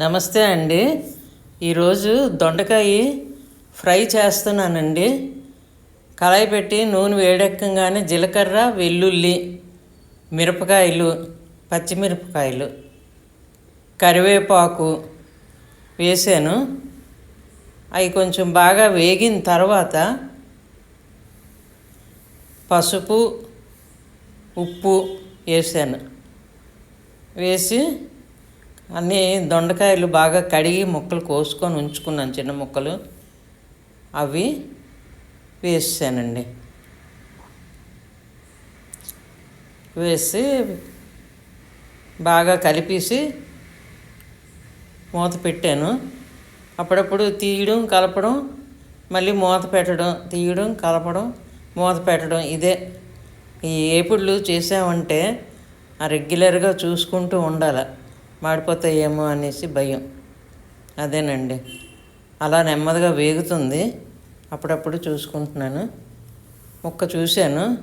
నమస్తే అండి. ఈరోజు దొండకాయ ఫ్రై చేస్తున్నానండి. కళాయి పెట్టి నూనె వేడెక్కగానే జీలకర్ర వెల్లుల్లి మిరపకాయలు పచ్చిమిరపకాయలు కరివేపాకు వేసాను. అవి కొంచెం బాగా వేగిన తర్వాత పసుపు ఉప్పు వేసాను. వేసి అన్నీ దొండకాయలు బాగా కడిగి ముక్కలు కోసుకొని ఉంచుకున్నాను చిన్న ముక్కలు. అవి వేసానండి వేసి బాగా కలిపేసి మూత పెట్టాను. అప్పుడప్పుడు తీయడం కలపడం మళ్ళీ మూత పెట్టడం తీయడం కలపడం మూత పెట్టడం ఇదే. ఈ ఏపుళ్ళు చేసామంటే ఆ రెగ్యులర్గా చూసుకుంటూ ఉండాలి. మాడిపోతాయేమో అనేసి భయం. అదేనండి. అలా నెమ్మదిగా వేగుతుంది. అప్పుడప్పుడు చూసుకుంటున్నాను. ముక్క చూశాను.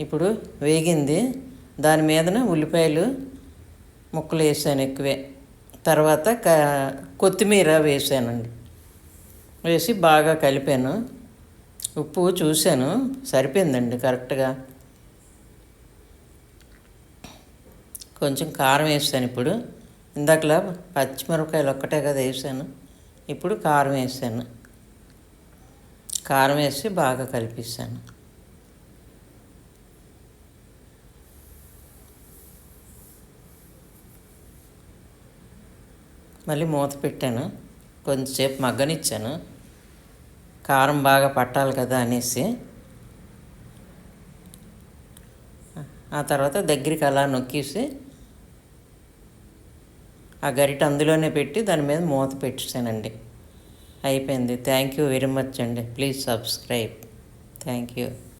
ఇప్పుడు వేగింది. దాని మీదన ఉల్లిపాయలు ముక్కలు వేసాను ఎక్కువే. తర్వాత క కొత్తిమీర వేసానండి. వేసి బాగా కలిపాను. ఉప్పు చూశాను. సరిపోయిందండి కరెక్ట్గా. కొంచెం కారం వేసాను ఇప్పుడు. ఇందాకలా పచ్చిమిరపకాయలు ఒక్కటే కదా వేసాను. ఇప్పుడు కారం వేసాను. కారం వేసి బాగా కలిపిస్తాను. మళ్ళీ మూత పెట్టాను. కొంచెంసేపు మగ్గనిచ్చాను. కారం బాగా పట్టాలి కదా అనేసి. ఆ తర్వాత దగ్గరికి అలా నొక్కేసి ఆ గరిట అందులోనే పెట్టి దాని మీద మూత పెట్టేసానండి అయిపోయింది. థ్యాంక్ యూ వెరీ మచ్ అండి. Please subscribe. Thank you.